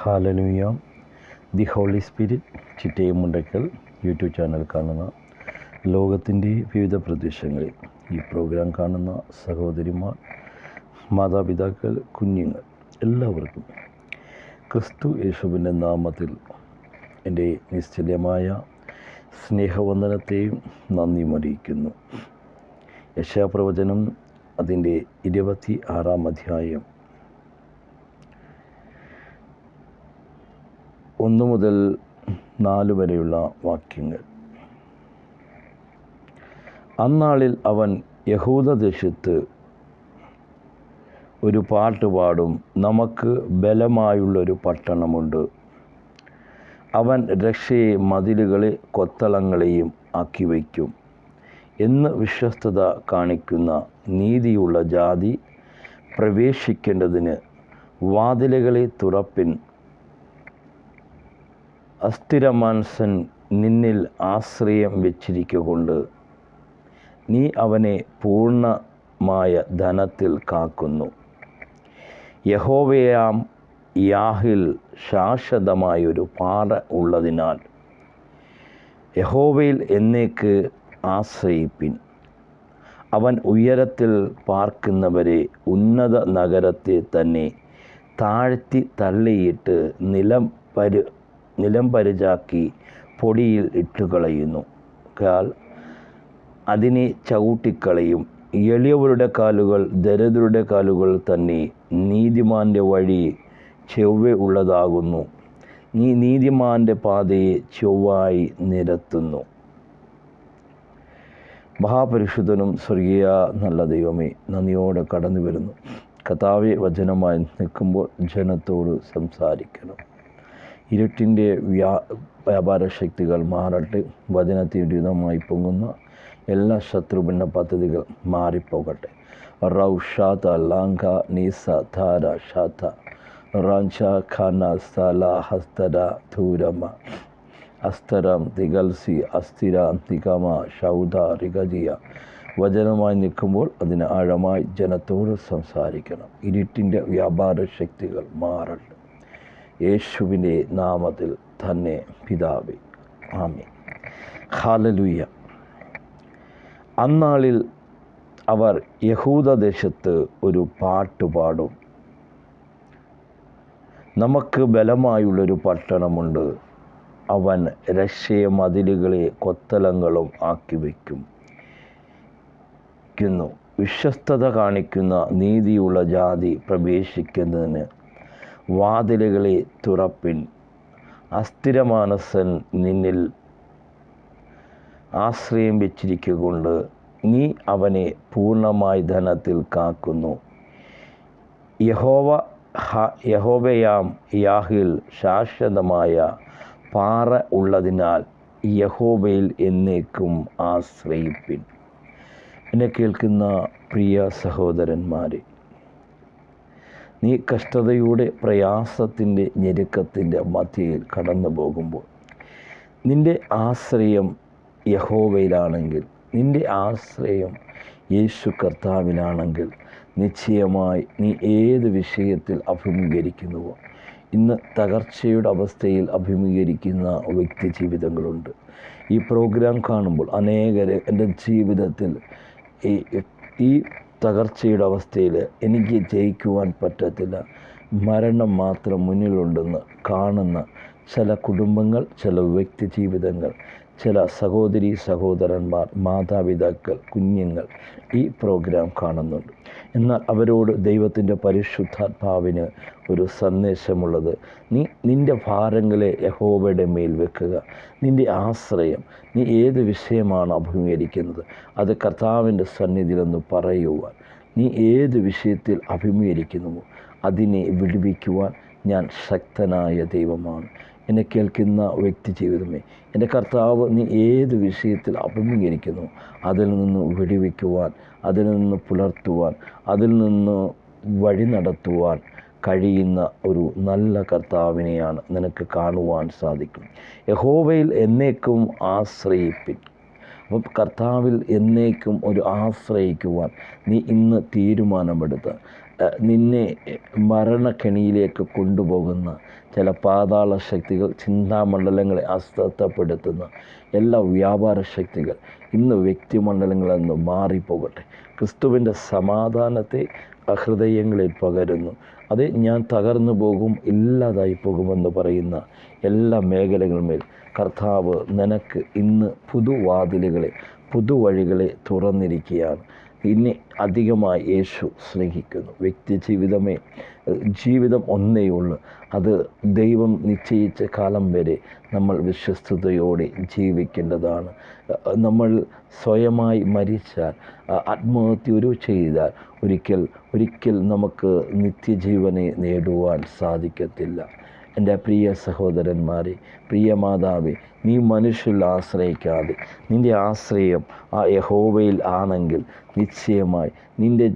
ഹാലനുയ the holy spirit ചിറ്റയും Mundakkal YouTube channel കാണുന്ന ലോകത്തിന്റെ വിവിധ പ്രദേശങ്ങളിൽ ഈ പ്രോഗ്രാം കാണുന്ന സഹോദരിമാർ മാതാപിതാക്കൾ കുഞ്ഞുങ്ങൾ എല്ലാവർക്കും ക്രിസ്തു യേശുവിന്റെ നാമത്തിൽ എന്റെ നിശ്ചലമായ സ്നേഹവന്ദനത്തെയും നന്ദിയും അറിയിക്കുന്നു യശാപ്രവചനം അതിന്റെ ഇരുപത്തി ആറാം അധ്യായം ഒന്ന് മുതൽ നാല് വരെയുള്ള വാക്യങ്ങൾ. അന്നാളിൽ അവൻ യഹൂദദേശത്ത് ഒരു പാട്ട് പാടും. നമുക്ക് ബലമായുള്ളൊരു പട്ടണമുണ്ട്. അവൻ രക്ഷയെ മതിലുകളെ കൊത്തളങ്ങളെയും ആക്കി വയ്ക്കും. എന്ന് വിശ്വസ്തത കാണിക്കുന്ന നീതിയുള്ള ജാതി പ്രവേശിക്കേണ്ടതിന് വാതിലുകളെ തുറപ്പിൻ അസ്ഥിരമാൻസൻ നിന്നിൽ ആശ്രയം വെച്ചിരിക്കുകൊണ്ട് നീ അവനെ പൂർണമായ ധനത്തിൽ കാക്കുന്നു. യഹോവയാം യാഹിൽ ശാശ്വതമായൊരു പാറ ഉള്ളതിനാൽ യഹോവയിൽ എന്നേക്ക് ആശ്രയിപ്പിൻ. അവൻ ഉയരത്തിൽ പാർക്കുന്നവരെ ഉന്നത നഗരത്തെ തന്നെ താഴ്ത്തി തള്ളിയിട്ട് നിലം പരു നിലം പരിചാക്കി പൊടിയിൽ ഇട്ട് കളയുന്നു. കാൽ അതിനെ ചവിട്ടിക്കളയും. എളിയവരുടെ കാലുകൾ ദരിദ്രരുടെ കാലുകൾ തന്നെ നീതിമാന്റെ വഴി ചൊവ്വ ഉള്ളതാകുന്നു. നീ നീതിമാന്റെ പാതയെ ചൊവ്വായി നിരത്തുന്നു. മഹാപരിശുദ്ധനും സ്വർഗീയ നല്ല ദൈവമേ നന്ദിയോടെ കടന്നു വരുന്നു കഥാവെ വചനമായി നിൽക്കുമ്പോൾ ജനത്തോട് സംസാരിക്കണം. ഇരുട്ടിന്റെ വ്യാ വ്യാപാര ശക്തികൾ മാറട്ടെ. വചനത്തിനുതമായി പൊങ്ങുന്ന എല്ലാ ശത്രുഭിന്ന പദ്ധതികൾ മാറിപ്പോകട്ടെ. റൗ ഷാത്ത ലാങ്ക നീസ ധാര ഷാത്ത റാഞ്ച ഖാന സ്ഥല ഹസ്തര ധൂരമ അസ്തരം തികൽസി അസ്ഥിര തികമ ഷൗദ റിഗജിയ വചനമായി നിൽക്കുമ്പോൾ അതിന് ആഴമായി ജനത്തോട് സംസാരിക്കണം. ഇരുട്ടിന്റെ വ്യാപാര ശക്തികൾ മാറട്ടെ. യേശുവിന്റെ നാമത്തിൽ തന്നെ പിതാവേ. ആമി ഹാലലുയ്യ അന്നാളിൽ അവർ യഹൂദദേശത്ത് ഒരു പാട്ടുപാടും നമുക്ക് ബലമായുള്ളൊരു പട്ടണമുണ്ട്. അവൻ രക്ഷയ മതിലുകളെ കൊത്തലങ്ങളും ആക്കി വയ്ക്കും. വിശ്വസ്തത കാണിക്കുന്ന നീതിയുള്ള ജാതി പ്രവേശിക്കുന്നതിന് വാതിലുകളെ തുറപ്പിൻ. അസ്ഥിരമാനസൻ നിന്നിൽ ആശ്രയം വെച്ചിരിക്കൊണ്ട് നീ അവനെ പൂർണമായി ധനത്തിൽ കാക്കുന്നു. യഹോവ യഹോവയാം യാഹിൽ ശാശ്വതമായ പാറ ഉള്ളതിനാൽ യഹോബയിൽ എന്നേക്കും ആശ്രയിപ്പിൻ. എന്നെ കേൾക്കുന്ന പ്രിയ സഹോദരന്മാരെ നീ കഷ്ടതയുടെ പ്രയാസത്തിന്റെ ഞെരുക്കത്തിന്റെ മധ്യയിൽ കടന്നു പോകുമ്പോൾ നിന്റെ ആശ്രയം യഹോവയിലാണെങ്കിൽ നിന്റെ ആശ്രയം യേശു കർത്താവിനാണെങ്കിൽ നിശ്ചയമായി നീ ഏത് വിഷയത്തിൽ അഭിമുഖീകരിക്കുന്നുവോ ഇന്ന് തകർച്ചയുടെ അവസ്ഥയിൽ അഭിമുഖീകരിക്കുന്ന വ്യക്തി ജീവിതങ്ങളുണ്ട്. ഈ പ്രോഗ്രാം കാണുമ്പോൾ അനേകരെ എന്റെ ജീവിതത്തിൽ ഈ ഈ തകർച്ചയുടെ അവസ്ഥയിൽ എനിക്ക് ജയിക്കുവാൻ പറ്റത്തില്ല. മരണം മാത്രം മുന്നിലുണ്ടെന്ന് കാണുന്ന ചില കുടുംബങ്ങൾ ചില വ്യക്തി ജീവിതങ്ങൾ ചില സഹോദരി സഹോദരന്മാർ മാതാപിതാക്കൾ കുഞ്ഞുങ്ങൾ ഈ പ്രോഗ്രാം കാണുന്നുണ്ട്. എന്നാൽ അവരോട് ദൈവത്തിന്റെ പരിശുദ്ധാത്മാവിന് ഒരു സന്ദേശമുള്ളത് നീ നിന്റെ ഭാരങ്ങളെ യഹോവയുടെ മേൽ വെക്കുക. നിന്റെ ആശ്രയം നീ ഏത് വിഷയമാണ് അഭിമുഖീകരിക്കുന്നത് അത് കർത്താവിന്റെ സന്നിധിയിലെന്ന് പറയുവാൻ. നീ ഏത് വിഷയത്തിൽ അഭിമുഖീകരിക്കുന്നുവോ അതിനെ വിടുവിക്കുവാൻ ഞാൻ ശക്തനായ ദൈവമാണ്. എന്നെ കേൾക്കുന്ന വ്യക്തി ജീവിതമേ. എന്റെ കർത്താവ് നീ ഏത് വിഷയത്തിൽ അഭിമുഖീകരിക്കുന്നു? അതിൽ നിന്ന് വെടിവെക്കുവാൻ അതിൽ നിന്ന് പുലർത്തുവാൻ അതിൽ നിന്ന് വഴി നടത്തുവാൻ കഴിയുന്ന ഒരു നല്ല കർത്താവിനെയാണ് നിനക്ക് കാണുവാൻ സാധിക്കും. യഹോവയിൽ എന്നേക്കും ആശ്രയിപ്പിൻ. അപ്പം കർത്താവിൽ എന്നേക്കും ഒരു ആശ്രയിക്കുവാൻ നീ ഇന്ന് തീരുമാനമെടുത്ത്. നിന്നെ മരണക്കെണിയിലേക്ക് കൊണ്ടുപോകുന്ന ചില പാതാള ശക്തികൾ ചിന്താമണ്ഡലങ്ങളെ അസ്വസ്ഥപ്പെടുത്തുന്ന എല്ലാ വ്യാപാര ശക്തികൾ ഇന്ന് വ്യക്തിമണ്ഡലങ്ങളിൽ നിന്ന് മാറിപ്പോകട്ടെ. ക്രിസ്തുവിന്റെ സമാധാനത്തെ ഹൃദയങ്ങളിൽ പകരുന്നു. അത് ഞാൻ തകർന്നു പോകും ഇല്ലാതായി പോകുമെന്ന് പറയുന്ന എല്ലാ മേഖലകളുമേൽ കർത്താവ് നിനക്ക് ഇന്ന് പുതുവാതിലുകളെ പുതുവഴികളെ തുറന്നിരിക്കുകയാണ്. ഇനി അധികമായി യേശു സ്നേഹിക്കുന്നു. വ്യക്തി ജീവിതമേ ജീവിതം ഒന്നേ ഉള്ളൂ. അത് ദൈവം നിശ്ചയിച്ച കാലം വരെ നമ്മൾ വിശ്വസ്തയോടെ ജീവിക്കേണ്ടതാണ്. നമ്മൾ സ്വയമായി മരിച്ചാൽ ആത്മഹത്യ ഒരു ചെയ്താൽ ഒരിക്കൽ ഒരിക്കൽ നമുക്ക് നിത്യജീവനെ നേടുവാൻ സാധിക്കത്തില്ല. എന്റെ പ്രിയ സഹോദരന്മാരെ പ്രിയ മാതാവേ നീ മനുഷ്യരിൽ ആശ്രയിക്കാതെ നിന്റെ ആശ്രയം ആ യഹോവയിൽ ആണെങ്കിൽ നിശ്ചയമായി നിന്റെ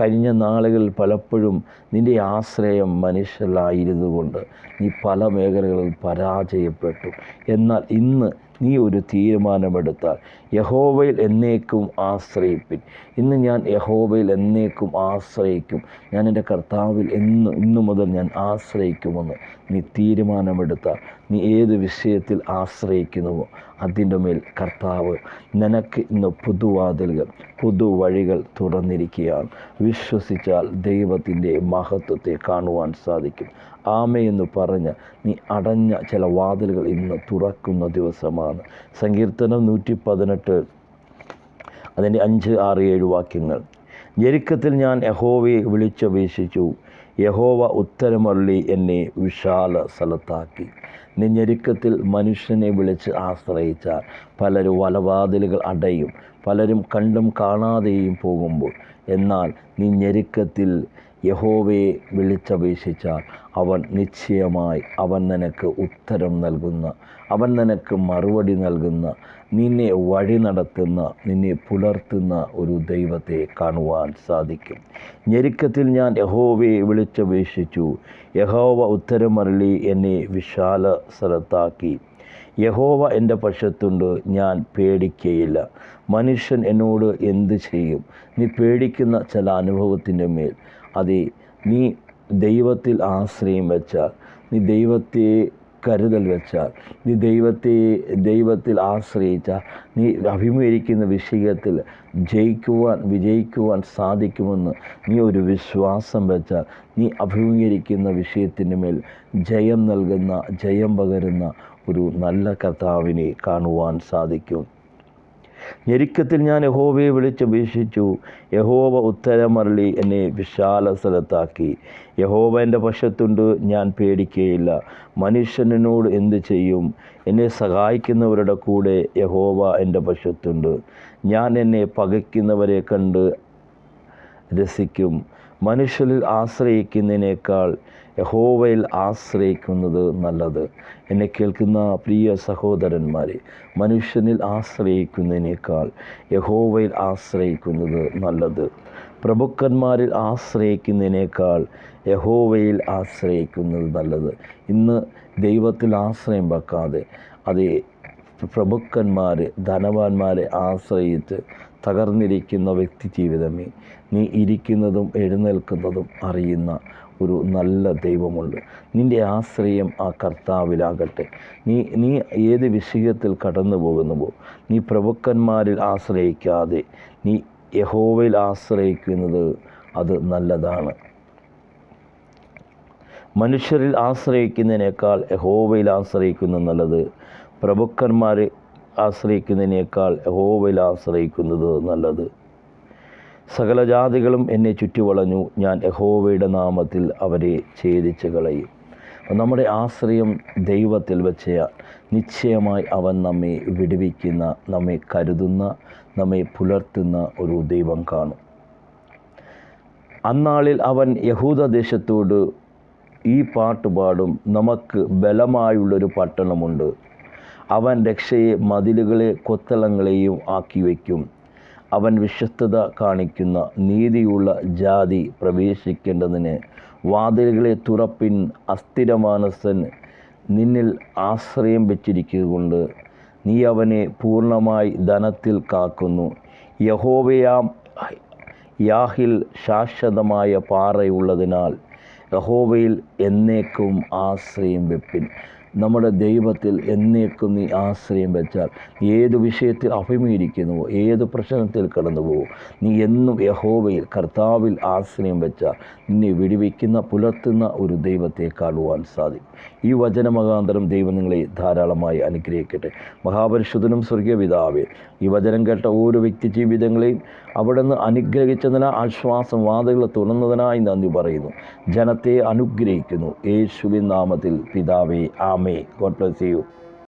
കഴിഞ്ഞ നാളുകളിൽ പലപ്പോഴും നിന്റെ ആശ്രയം മനുഷ്യരിലായിരുന്നു കൊണ്ട് നീ പല മേഖലകളിൽ പരാജയപ്പെട്ടു. എന്നാൽ ഇന്ന് നീ ഒരു തീരുമാനമെടുത്താൽ യഹോവയിൽ എന്നേക്കും ആശ്രയിപ്പിൻ. ഇന്ന് ഞാൻ യഹോവയിൽ എന്നേക്കും ആശ്രയിക്കും. ഞാൻ എന്റെ കർത്താവിൽ എന്ന് ഇന്നു മുതൽ ഞാൻ ആശ്രയിക്കുമെന്ന് നീ തീരുമാനമെടുത്ത നീ ഏത് വിഷയത്തിൽ ആശ്രയിക്കുന്നുവോ അതിന്റെ മേൽ കർത്താവ് നിനക്ക് ഇന്ന് പുതുവാതിലുകൾ പുതുവഴികൾ തുറന്നിരിക്കുകയാണ്. വിശ്വസിച്ചാൽ ദൈവത്തിന്റെ മഹത്വത്തെ കാണുവാൻ സാധിക്കും. ആമയെന്ന് പറഞ്ഞ് നീ അടഞ്ഞ ചില വാതിലുകൾ ഇന്ന് തുറക്കുന്ന ദിവസമാണ്. സങ്കീർത്തനം നൂറ്റി പതിനെട്ട് അതിന്റെ അഞ്ച് ആറ് ഏഴ് വാക്യങ്ങൾ. ഞെരുക്കത്തിൽ ഞാൻ യഹോവയെ വിളിച്ചപേക്ഷിച്ചു. യഹോവ ഉത്തരമള്ളി എന്നെ വിശാല സ്ഥലത്താക്കി. നീ ഞെരുക്കത്തിൽ മനുഷ്യനെ വിളിച്ച് ആശ്രയിച്ചാൽ പലരും വലവാതിലുകൾ അടയും പലരും കണ്ടും കാണാതെയും പോകുമ്പോൾ എന്നാൽ നീ ഞെരുക്കത്തിൽ യഹോവയെ വിളിച്ചപേക്ഷിച്ചാൽ അവൻ നിശ്ചയമായി അവൻ നിനക്ക് ഉത്തരം നൽകുന്ന അവൻ നിനക്ക് മറുപടി നൽകുന്ന നിന്നെ വഴി നടത്തുന്ന നിന്നെ പുലർത്തുന്ന ഒരു ദൈവത്തെ കാണുവാൻ സാധിക്കും. ഞെരുക്കത്തിൽ ഞാൻ യഹോവയെ വിളിച്ചപേക്ഷിച്ചു. യഹോവ ഉത്തരമരളി എന്നെ വിശാല സ്ഥലത്താക്കി യഹോവ എന്റെ പക്ഷത്തുണ്ട് ഞാൻ പേടിക്കയില്ല. മനുഷ്യൻ എന്നോട് എന്ത് ചെയ്യും? നീ പേടിക്കുന്ന ചില അനുഭവത്തിന്റെ മേൽ അതെ നീ ദൈവത്തിൽ ആശ്രയം വെച്ചാൽ നീ ദൈവത്തെ കരുതൽ വെച്ചാൽ നീ ദൈവത്തെ ദൈവത്തിൽ ആശ്രയിച്ചാൽ നീ അഭിമുഖീകരിക്കുന്ന വിഷയത്തിൽ ജയിക്കുവാൻ വിജയിക്കുവാൻ സാധിക്കുമെന്ന് നീ ഒരു വിശ്വാസം വെച്ചാൽ നീ അഭിമുഖീകരിക്കുന്ന വിഷയത്തിന് മേൽ ജയം നൽകുന്ന ജയം പകരുന്ന ഒരു നല്ല കർത്താവിനെ കാണുവാൻ സാധിക്കും. ഞെരുക്കത്തിൽ ഞാൻ യഹോവയെ വിളിച്ചപേക്ഷിച്ചു യഹോവ ഉത്തരമരളി എന്നെ വിശാല സ്ഥലത്താക്കി. യഹോവ എന്റെ പക്ഷത്തുണ്ട് ഞാൻ പേടിക്കുകയില്ല മനുഷ്യനോട് എന്ത് ചെയ്യും? എന്നെ സഹായിക്കുന്നവരുടെ കൂടെ യഹോവ എന്റെ പക്ഷത്തുണ്ട് ഞാൻ എന്നെ പകയ്ക്കുന്നവരെ കണ്ട് രസിക്കും. മനുഷ്യരിൽ ആശ്രയിക്കുന്നതിനേക്കാൾ യഹോവയിൽ ആശ്രയിക്കുന്നത് നല്ലത്. എന്നെ കേൾക്കുന്ന പ്രിയ സഹോദരന്മാരെ മനുഷ്യനിൽ ആശ്രയിക്കുന്നതിനേക്കാൾ യഹോവയിൽ ആശ്രയിക്കുന്നത് നല്ലത്. പ്രഭുക്കന്മാരിൽ ആശ്രയിക്കുന്നതിനേക്കാൾ യഹോവയിൽ ആശ്രയിക്കുന്നത് നല്ലത്. ഇന്ന് ദൈവത്തിൽ ആശ്രയം വെക്കാതെ അതേ പ്രഭുക്കന്മാർ ധനവാന്മാരെ ആശ്രയിച്ച് തകർന്നിരിക്കുന്ന വ്യക്തി ജീവിതമേ നീ ഇരിക്കുന്നതും എഴുന്നേൽക്കുന്നതും അറിയുന്ന ഒരു നല്ല ദൈവമുണ്ട്. നിന്റെ ആശ്രയം ആ കർത്താവിലാകട്ടെ. നീ നീ ഏത് വിഷയത്തിൽ കടന്നു പോകുന്നുവോ നീ പ്രഭുക്കന്മാരിൽ ആശ്രയിക്കാതെ നീ യഹോവയിൽ ആശ്രയിക്കുന്നത് അത് നല്ലതാണ്. മനുഷ്യരിൽ ആശ്രയിക്കുന്നതിനേക്കാൾ യഹോവയിൽ ആശ്രയിക്കുന്നത് നല്ലത് പ്രഭുക്കന്മാരെ ആശ്രയിക്കുന്നതിനേക്കാൾ യഹോവയിൽ ആശ്രയിക്കുന്നത് നല്ലത്. സകല ജാതികളും എന്നെ ചുറ്റിവളഞ്ഞു. ഞാൻ യഹോവയുടെ നാമത്തിൽ അവരെ ഛേദിച്ച് കളയും. നമ്മുടെ ആശ്രയം ദൈവത്തിൽ വെച്ചയാൽ നിശ്ചയമായി അവൻ നമ്മെ വിടുവിക്കുന്ന നമ്മെ കരുതുന്ന നമ്മെ പുലർത്തുന്ന ഒരു ദൈവം കാണും. അന്നാളിൽ അവൻ യഹൂദ ദേശത്തോട് ഈ പാട്ട് പാടും. നമുക്ക് ബലമായുള്ളൊരു പട്ടണമുണ്ട്. അവൻ രക്ഷയെ മതിലുകളെ കൊത്തളങ്ങളെയും ആക്കി വയ്ക്കും. അവൻ വിശ്വസ്തത കാണിക്കുന്ന നീതിയുള്ള ജാതി പ്രവേശിക്കേണ്ടതിന് വാതിലുകളെ തുറപ്പിൻ അസ്ഥിരമാനസൻ നിന്നിൽ ആശ്രയം വെച്ചിരിക്കുകൊണ്ട് നീ അവനെ പൂർണമായി ധനത്തിൽ കാക്കുന്നു. യഹോവയാം യാഹിൽ ശാശ്വതമായ പാറയുള്ളതിനാൽ യഹോവയിൽ എന്നേക്കും ആശ്രയം വെപ്പിൻ. നമ്മുടെ ദൈവത്തിൽ എന്നേക്കും നീ ആശ്രയം വെച്ചാൽ ഏത് വിഷയത്തിൽ അഭിമുഖീകരിക്കുന്നുവോ ഏത് പ്രശ്നത്തിൽ കടന്നു പോകും നീ എന്നും യഹോവയിൽ കർത്താവിൽ ആശ്രയം വെച്ചാൽ നിന്നെ വിടിവെക്കുന്ന പുലർത്തുന്ന ഒരു ദൈവത്തെ കാണുവാൻ സാധിക്കും. ഈ വചനമകാന്തരം ദൈവം നിങ്ങളെ ധാരാളമായി അനുഗ്രഹിക്കട്ടെ. മഹാപരിശുദ്ധനും സ്വർഗീയ പിതാവേ ഈ വചനം കേട്ട ഓരോ വ്യക്തി ജീവിതങ്ങളെയും അവിടെ നിന്ന് അനുഗ്രഹിച്ചതിനാൽ ആശ്വാസം വാതകൾ തുറന്നതിനായി നന്ദി പറയുന്നു. ജനത്തെ അനുഗ്രഹിക്കുന്നു. യേശുവിൻ നാമത്തിൽ പിതാവേ ആമേ ഗോഡ് ബ്ലസ് യു